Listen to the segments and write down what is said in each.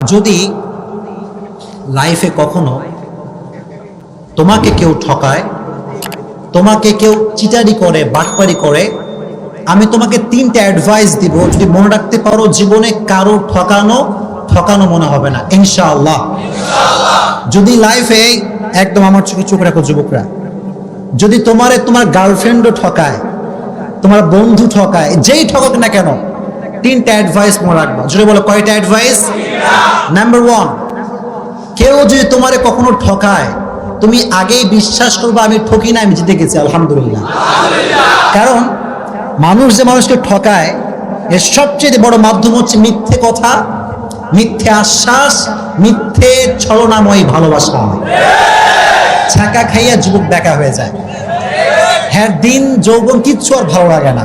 যদি লাইফে কখনো তোমাকে কেউ ঠকায়, তোমাকে কেউ চিটারি করে, বাটপারি করে, আমি তোমাকে তিনটা অ্যাডভাইস দিব। যদি মনে রাখতে পারো জীবনে কারও ঠকানো ঠকানো মনে হবে না। ইনশাআল্লাহ। যদি লাইফে একদম আমার চোখে চোখ রাখো যুবকরা, যদি তোমারে তোমার গার্লফ্রেন্ডও ঠকায়, তোমার বন্ধু ঠকায়, যেই ঠকাক না কেন, তিনটা অ্যাডভাইস মনে রাখবা। যদি বলো, কয়টা অ্যাডভাইস নাম্বার ওয়ান কেউ যদি তোমারে কখনো ঠকায়, তুমি আগেই বিশ্বাস করবে আমি ঠকি না, আমি জিতে গেছি, আলহামদুলিল্লাহ। কারণ মানুষ যে মানুষকে ঠকায়, এর সবচেয়ে বড় মাধ্যম হচ্ছে মিথ্যে কথা, মিথ্যে আশ্বাস, মিথ্যে ছলনাময়ী ভালোবাসা। ছাকা খাইয়া যুবক দেখা হয়ে যায়। হ্যাঁ দিন, যৌবন কিচ্ছু আর ভালো লাগে না।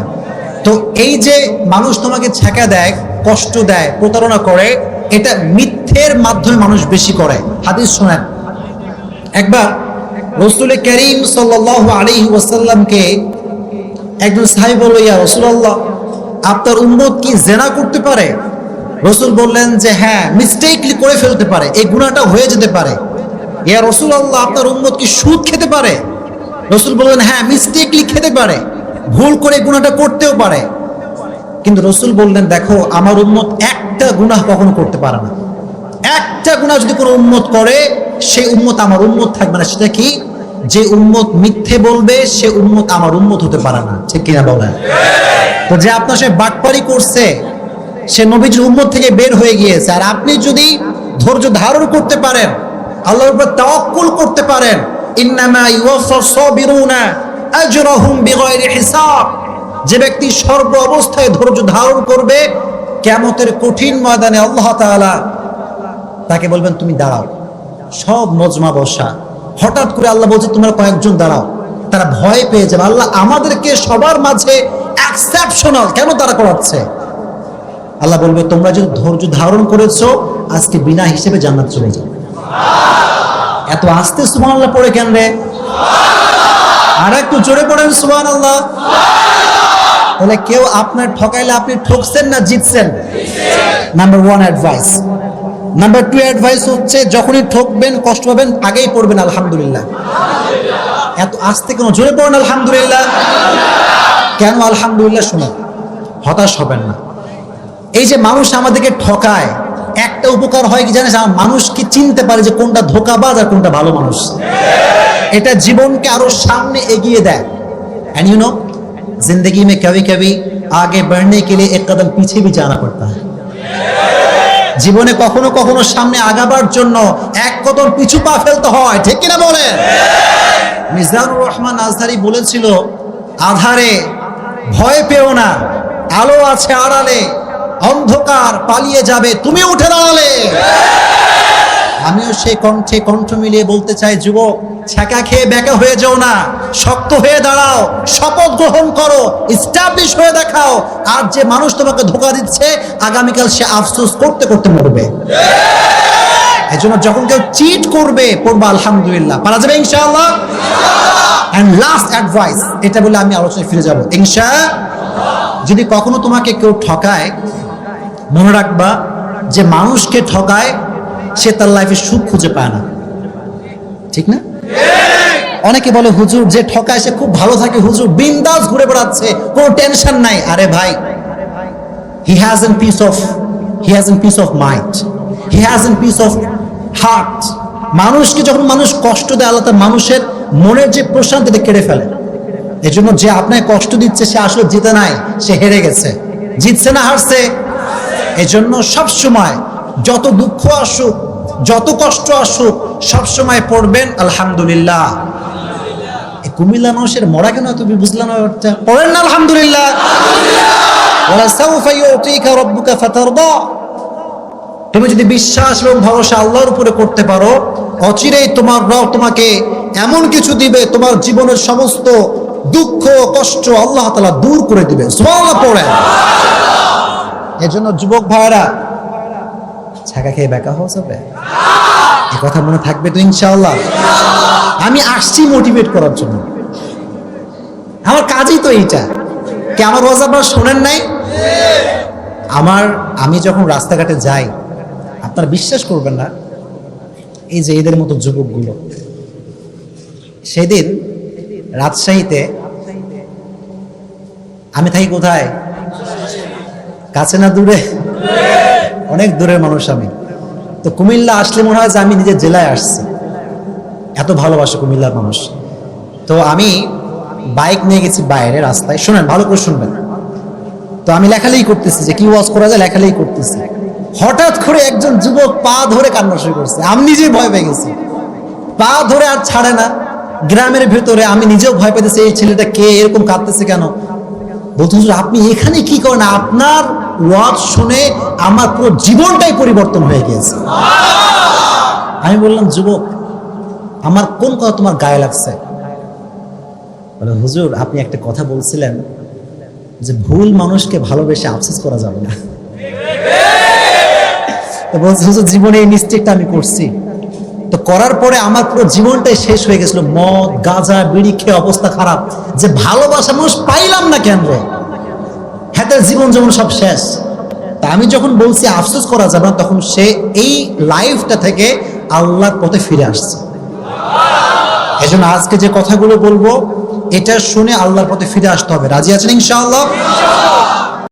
তো এই যে মানুষ তোমাকে ছেঁকা দেয়, কষ্ট দেয়, প্রতারণা করে এটা মিথ্যের মাধ্যমে মানুষ বেশি করে। হাদিস শোনেন। একবার রসুল করিম সাল আলী ওয়াসাল্লামকে একজন সাহেব বলল, ইয়া রসুল্লাহ আপনার উম্মত কি জেনা করতে পারে? রসুল বললেন যে হ্যাঁ মিস্টেকলি করে ফেলতে পারে। এই গুণাটা হয়ে যেতে পারে। ইয়া রসুল আল্লাহ আপনার উম্মত কি সুদ খেতে পারে? রসুল বললেন হ্যাঁ মিস্টেকলি খেতে পারে। ভুল করে গুণাটা করতেও পারে। কিন্তু রসুল বললেন, দেখো, আমার উম্মত একটা গুনাহ কখনো করতে পারে না। একটা গুনাহ যদি কোনো উম্মত করে, সেই উম্মত আমার উম্মত থাকবে না। সেটা কি? যে উম্মত মিথ্যে বলবে, সে উম্মত আমার উম্মত হতে পারে না। ঠিক কিনা বলেন? তো যে আপনার সে বাটপারি করছে, সে নবীজির উম্মত থেকে বের হয়ে গিয়েছে। আর আপনি যদি ধৈর্য ধারণ করতে পারেন, আল্লাহর উপর তাওয়াক্কুল করতে পারেন, ইন্নামা ইউওয়াফাস সাবিরুনা আজরাহুম বিগাইরি হিসাব। যে ব্যক্তি সর্ব অবস্থায় ধৈর্য ধারণ করবে কেমতের কঠিন ময়দানে আল্লাহ তাআলা তাকে বলবেন, তুমি দাঁড়াও। সব মজমা বসা। হঠাৎ করে আল্লাহ বলছে, তোমরা কয়েকজন দাঁড়াও। তারা ভয় পেয়ে যাবে। আল্লাহ আমাদেরকে সবার মাঝে এক্সেপশনাল কেন তারা করাচ্ছে? আল্লাহ বলবে, তোমরা যদি ধৈর্য ধারণ করেছ, আজকে বিনা হিসেবে জান্নাত চলে যাবে। এত আস্তে সুমান আল্লাহ পড়ে কেন রে? আর একটু জোরে পড়েন সুমান আল্লাহ তাহলে কেউ আপনার ঠকাইলে আপনি ঠকছেন না জিতছেন? Number one advice number two advice হচ্ছে যখনই ঠকবেন, কষ্ট পাবেন, আগেই পড়বেন, আলহামদুলিল্লাহ। এত আস্তে কোনো জোরে পড়েন, আলহামদুলিল্লাহ। কেন আলহামদুলিল্লাহ শুনে? হতাশ হবেন না। এই যে মানুষ আমাদেরকে ঠকায়, একটা উপকার হয় কি জানিস? আমার মানুষ কি চিনতে পারে যে কোনটা ধোকাবাজ আর কোনটা ভালো মানুষ। এটা জীবনকে আরও সামনে এগিয়ে দেয়। অ্যান্ড ইউ নো जिंदगी में कभी कभी आगे बढ़ने के लिए एक कदम पीछे भी जाना पड़ता है জীবনে কখনো কখনো সামনে আগাবার জন্য এক কদম পিছু পা ফেলতে হয় ঠিক কিনা বলে মিজানুর রহমান আজহারি বলেছিল আধারে ভয় পেও না আলো আছে আড়ালে অন্ধকার পালিয়ে যাবে তুমি উঠে দাঁড়ালে আমিও সেই কণ্ঠে কণ্ঠ মিলিয়ে বলতে চাই যুবক ছ্যাঁকা খেয়ে ব্যাকা হয়ে যাও না শক্ত হয়ে দাঁড়াও শপথ গ্রহণ করো স্টাবলিশ হয়ে দেখাও আর যে মানুষ তোমাকে ধোকা দিচ্ছে আগামীকাল সে আফসোস করতে করতে মরবে। এই জন্য যখন কেউ চিট করবে পড়বা আলহামদুলিল্লাহ। পারা যাবে ইনশাআল্লাহ? অ্যান্ড লাস্ট অ্যাডভাইস এটা বলে আমি আলোচনায় ফিরে যাব। ইনশা যদি কখনো তোমাকে কেউ ঠকায় মনে রাখবা যে মানুষকে ঠকায় সে তার লাইফে সুখ খুঁজে পায় না। ঠিক না? অনেকে বলে, হুজুর যে ঠকায় সে খুব ভালো থাকে, হুজুর বিন্দাস ঘুরে বেড়াচ্ছে, কোনো টেনশন নাই। আরে ভাই he has an peace of he has an peace of mind he has an peace of heart মানুষকে যখন মানুষ কষ্ট দেয়, আল্লাহ তার মানুষের মনের যে প্রশান্তিটা কেড়ে ফেলে এই জন্য যে আপনাকে কষ্ট দিচ্ছে, সে আসলে জিতে নাই, সে হেরে গেছে। জিতছে না, হারছে। এই জন্য সবসময় যত দুঃখ আসুক যত কষ্ট আসুক সবসময় পড়বেন আলহামদুলিল্লাহ। কুমিল্লা মানুষের মরা কেন তুমি বুঝলাম না পড়েন না আলহামদুলিল্লাহ। তুমি যদি বিশ্বাস এবং ভরসা আল্লাহর উপরে করতে পারো অচিরেই তোমার রব তোমাকে এমন কিছু দিবে তোমার জীবনের সমস্ত দুঃখ কষ্ট আল্লাহ তালা দূর করে দিবে। পড়েন। এজন্য যুবক ভাইরা ছাকা খেয়ে বেকা হওয়া যাবে? এ কথা মনে থাকবে তো ইনশাআল্লাহ। আমি আসছি মোটিভেট করার জন্য। আমার কাজই তো এইটা। কে আমার ওয়াজ আপনারা শোনেন নাই? আমার, আমি যখন রাস্তাঘাটে যাই, আপনারা বিশ্বাস করবেন না, এই যে এদের মতো যুবকগুলো। সেদিন রাজশাহীতে আমি থাকি কোথায়? কাছে না দূরে? অনেক দূরের মানুষ আমি। তো কুমিল্লা আসলে মনে হয় যে আমি নিজের জেলায় আসছি। এত ভালোবাসে কুমিল্লার মানুষ। তো আমি বাইক নিয়ে গেছি বাইরে রাস্তায়। শোনেন, ভালো করে শুনবেন। তো আমি লেখালেই করতেছি, যে কি ওয়াজ করা যায় লেখালেই করতেছি। হঠাৎ করে একজন যুবক পা ধরে কান্না শুরু করছে। আমি নিজেই ভয় পেয়ে গেছি। পা ধরে আর ছাড়ে না। গ্রামের ভেতরে আমি নিজেও ভয় পেতেছি, এই ছেলেটা কে, এরকম কাঁদতেছে কেন? বলতে আপনি এখানে কি করেন? আপনার ওয়াজ শুনে আমার পুরো জীবনটাই পরিবর্তন হয়ে গিয়েছে। আমি বললাম, যুবক, আমার কোন কথা তোমার গায়ে লাগছে? বলে, হুজুর, আপনি একটা কথা বলছিলেন যে ভুল মানুষকে ভালোবেসে আফসোস করা যাবে না। বলছে, হুজুর, জীবনে এই মিস্টেকটা আমি করছি। তো করার পরে আমার পুরো জীবনটাই শেষ হয়ে গেছিল। মদ, গাঁজা, বিড়ি খেয়ে অবস্থা খারাপ। যে ভালোবাসা মানুষ পাইলাম না কেন তার জীবন যেমন সব শেষ। তা আমি যখন বলছি আফসোস করা যাবে না, তখন সে এই লাইফটা থেকে আল্লাহর পথে ফিরে আসছে। এজন্য আজকে যে কথাগুলো বলব, এটা শুনে আল্লাহর পথে ফিরে আসতে হবে। রাজি আছেন ইনশাআল্লাহ?